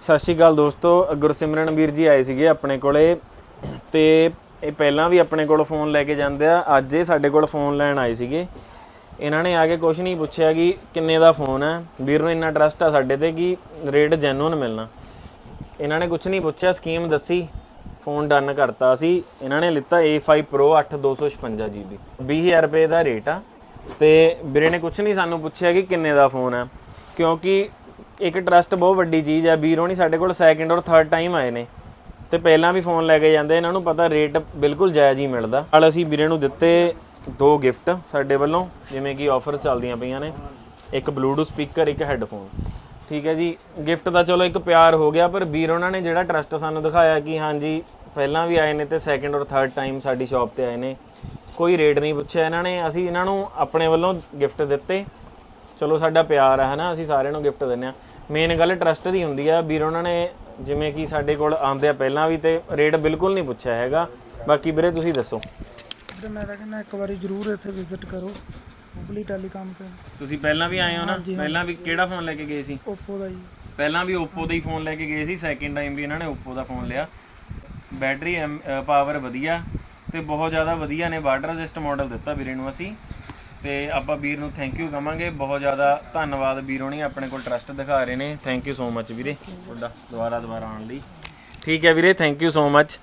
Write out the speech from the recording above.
ਸਤਿ ਸ਼੍ਰੀ ਅਕਾਲ ਦੋਸਤੋ, ਗੁਰਸਿਮਰਨ ਵੀਰ ਜੀ ਆਏ ਸੀਗੇ ਆਪਣੇ ਕੋਲੇ ਤੇ ਇਹ ਪਹਿਲਾਂ ਵੀ ਆਪਣੇ ਕੋਲ ਫੋਨ ਲੈ ਕੇ ਜਾਂਦੇ ਆ। ਅੱਜ ਇਹ ਸਾਡੇ ਕੋਲ ਫੋਨ ਲੈਣ ਆਏ ਸੀਗੇ। ਇਹਨਾਂ ਨੇ ਆ ਕੇ ਕੁਝ ਨਹੀਂ ਪੁੱਛਿਆ ਕਿ ਕਿੰਨੇ ਦਾ ਫੋਨ ਹੈ ਵੀਰ ਨੂੰ ਇੰਨਾ ਟਰਸਟ ਆ ਸਾਡੇ ਤੇ ਕਿ ਰੇਟ ਜੈਨੂਨ ਮਿਲਣਾ। ਇਹਨਾਂ ਨੇ ਕੁਝ ਨਹੀਂ ਪੁੱਛਿਆ ਸਕੀਮ ਦੱਸੀ, ਫੋਨ ਡਨ ਕਰਤਾ ਸੀ। ਇਹਨਾਂ ਨੇ ਲਿੱਤਾ A5 Pro 8 256 GB 20000 ਰੁਪਏ ਦਾ ਰੇਟ ਆ। ਤੇ ਵੀਰੇ ਨੇ ਕੁਝ ਨਹੀਂ ਸਾਨੂੰ ਪੁੱਛਿਆ ਕਿ ਕਿੰਨੇ ਦਾ ਫੋਨ ਹੈ ਕਿਉਂਕਿ ਇੱਕ ਟਰਸਟ ਬਹੁਤ ਵੱਡੀ ਚੀਜ਼ ਹੈ ਵੀਰੋ ਨਹੀਂ ਸਾਡੇ ਕੋਲ ਸੈਕਿੰਡ ਔਰ ਥਰਡ ਟਾਈਮ ਆਏ ਨੇ। ਤੇ ਪਹਿਲਾਂ ਵੀ ਫੋਨ ਲੈ ਕੇ ਜਾਂਦੇ, ਇਹਨਾਂ ਨੂੰ ਪਤਾ ਰੇਟ ਬਿਲਕੁਲ ਜਾਇਜ਼ ਹੀ ਮਿਲਦਾ। ਨਾਲ ਅਸੀਂ ਵੀਰੇ ਨੂੰ ਦਿੱਤੇ ਦੋ ਗਿਫਟ ਸਾਡੇ ਵੱਲੋਂ, ਜਿਵੇਂ ਕਿ ਆਫਰਸ ਚੱਲਦੀਆਂ ਪਈਆਂ ਨੇ। ਇੱਕ ਬਲੂਟੂਥ ਸਪੀਕਰ ਇੱਕ ਹੈੱਡਫੋਨ ਠੀਕ ਹੈ ਜੀ ਗਿਫਟ ਦਾ ਚਲੋ ਇੱਕ ਪਿਆਰ ਹੋ ਗਿਆ, ਪਰ ਵੀਰ ਉਹਨਾਂ ਨੇ ਜਿਹੜਾ ਟਰਸਟ ਸਾਨੂੰ ਦਿਖਾਇਆ ਕਿ ਹਾਂਜੀ, ਪਹਿਲਾਂ ਵੀ ਆਏ ਨੇ ਤੇ ਸੈਕਿੰਡ ਔਰ ਥਰਡ ਟਾਈਮ ਸਾਡੀ ਸ਼ਾਪ ਤੇ ਆਏ ਨੇ। ਕੋਈ ਰੇਟ ਨਹੀਂ ਪੁੱਛਿਆ ਇਹਨਾਂ ਨੇ, ਅਸੀਂ ਇਹਨਾਂ ਨੂੰ ਆਪਣੇ ਵੱਲੋਂ ਗਿਫਟ ਦਿੱਤੇ। ਚਲੋ ਸਾਡਾ ਪਿਆਰ ਹੈ ਹਨਾ? ਅਸੀਂ ਸਾਰਿਆਂ ਨੂੰ ਗਿਫਟ ਦਿੰਨੇ ਆ ਮੇਨ ਗੱਲ ਟਰਸਟ ਦੀ ਹੁੰਦੀ ਆ। ਵੀਰ ਉਹਨਾਂ ਨੇ ਜਿਵੇਂ ਕਿ ਸਾਡੇ ਕੋਲ ਆਉਂਦੇ ਆ ਪਹਿਲਾਂ ਵੀ ਤੇ ਰੇਟ ਬਿਲਕੁਲ ਨਹੀਂ ਪੁੱਛਿਆ ਹੈਗਾ। ਬਾਕੀ ਵੀਰੇ ਤੁਸੀਂ ਦੱਸੋ। ਵੀਰੇ ਮੈਂ ਤਾਂ ਕਹਿੰਦਾ ਇੱਕ ਵਾਰੀ ਜ਼ਰੂਰ ਇੱਥੇ ਵਿਜ਼ਿਟ ਕਰੋ। ਹੁਬਲੀ ਟੈਲੀਕਾਮ ਤੇ। ਤੁਸੀਂ ਪਹਿਲਾਂ ਵੀ ਆਏ ਹੋ ਨਾ? ਪਹਿਲਾਂ ਵੀ ਕਿਹੜਾ ਫੋਨ ਲੈ ਕੇ ਗਏ ਸੀ? ਓਪੋ ਦਾ ਜੀ। ਪਹਿਲਾਂ ਵੀ Oppo ਦਾ ਹੀ ਫੋਨ ਲੈ ਕੇ ਗਏ ਸੀ। ਸੈਕਿੰਡ ਟਾਈਮ ਵੀ ਇਹਨਾਂ ਨੇ Oppo ਦਾ ਫੋਨ ਲਿਆ। ਬੈਟਰੀ ਪਾਵਰ ਵਧੀਆ ਤੇ ਬਹੁਤ ਜ਼ਿਆਦਾ ਵਧੀਆ ਨੇ। ਵਾਟਰ ਰੈਜ਼ਿਸਟ ਮਾਡਲ ਦਿੱਤਾ ਵੀਰੇ ਨੂੰ ਅਸੀਂ। ਤੇ ਆਪਾਂ ਵੀਰ ਨੂੰ ਥੈਂਕ ਯੂ ਕਵਾਂਗੇ। ਬਹੁਤ ਜ਼ਿਆਦਾ ਧੰਨਵਾਦ ਵੀਰੋਂ ਨੇ ਆਪਣੇ ਕੋਲ ਟਰਸਟ ਦਿਖਾ ਰਹੇ ਨੇ। ਥੈਂਕ ਯੂ ਸੋ ਮੱਚ ਵੀਰੇ। ਤੁਹਾਡਾ ਦੁਬਾਰਾ ਦੁਬਾਰਾ ਆਉਣ ਲਈ। ਠੀਕ ਹੈ ਵੀਰੇ ਥੈਂਕ ਯੂ ਸੋ ਮੱਚ